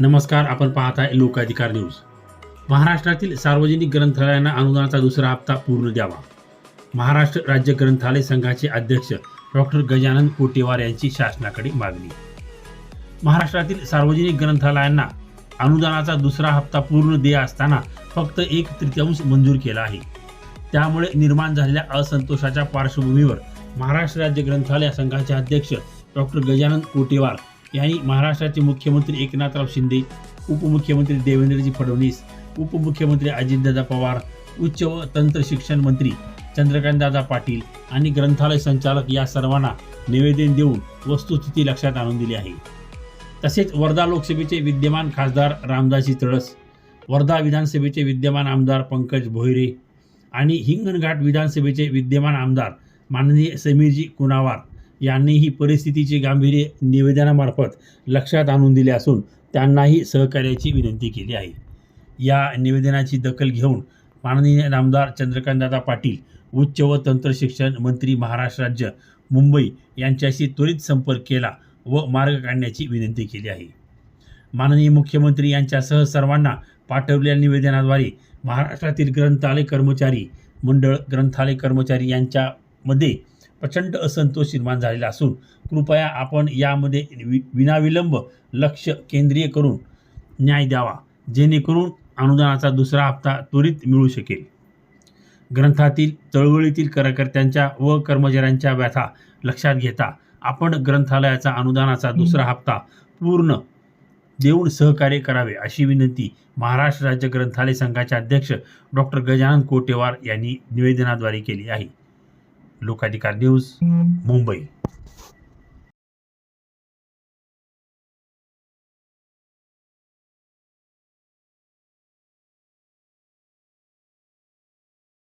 नमस्कार आपण पाहत आहे लोकाधिकार न्यूज. महाराष्ट्रातील सार्वजनिक ग्रंथालयांना अनुदानाचा दुसरा हप्ता पूर्ण द्यावा. महाराष्ट्र राज्य ग्रंथालय संघाचे अध्यक्ष डॉक्टर गजानन कोटेवार यांची शासनाकडे मागणी. महाराष्ट्रातील सार्वजनिक ग्रंथालयांना अनुदानाचा दुसरा हप्ता पूर्ण देय असताना फक्त एक तृतीयांश मंजूर केला आहे. त्यामुळे निर्माण झालेल्या असंतोषाच्या पार्श्वभूमीवर महाराष्ट्र राज्य ग्रंथालय संघाचे अध्यक्ष डॉक्टर गजानन कोटेवार यांनी महाराष्ट्राचे मुख्यमंत्री एकनाथराव शिंदे उपमुख्यमंत्री देवेंद्रजी फडणवीस उपमुख्यमंत्री अजितदादा पवार उच्च व तंत्र शिक्षण मंत्री चंद्रकांतदादा पाटील आणि ग्रंथालय संचालक या सर्वांना निवेदन देऊन वस्तुस्थिती लक्षात आणून दिली आहे. तसेच वर्धा लोकसभेचे विद्यमान खासदार रामदासी तळस वर्धा विधानसभेचे विद्यमान आमदार पंकज भोईरे आणि हिंगणघाट विधानसभेचे विद्यमान आमदार माननीय समीरजी कुणावार यांनी ही परिस्थितीचे गांभीर्य निवेदनामार्फत लक्षात आणून दिले असून त्यांनाही सहकार्याची विनंती केली आहे. या निवेदनाची दखल घेऊन माननीय नामदार चंद्रकांतदादा पाटील उच्च व तंत्र शिक्षण मंत्री महाराष्ट्र राज्य मुंबई यांच्याशी त्वरित संपर्क केला व मार्ग काढण्याची विनंती केली आहे. माननीय मुख्यमंत्री यांच्यासह सर्वांना पाठवलेल्या निवेदनाद्वारे महाराष्ट्रातील ग्रंथालय कर्मचारी मंडळ ग्रंथालय कर्मचारी यांच्यामध्ये प्रचंड असंतोष निर्माण झालेला असून कृपया आपण यामध्ये वि विनाविलंब लक्ष केंद्रीय करून न्याय द्यावा जेणेकरून अनुदानाचा दुसरा हप्ता त्वरित मिळू शकेल. ग्रंथातील चळवळीतील कार्यकर्त्यांच्या व कर्मचाऱ्यांच्या व्यथा लक्षात घेता आपण ग्रंथालयाचा अनुदानाचा दुसरा हप्ता पूर्ण देऊन सहकार्य करावे अशी विनंती महाराष्ट्र राज्य ग्रंथालय संघाचे अध्यक्ष डॉक्टर गजानन कोटेवार यांनी निवेदनाद्वारे केली आहे. लोकाधिकार न्यूज मुंबई.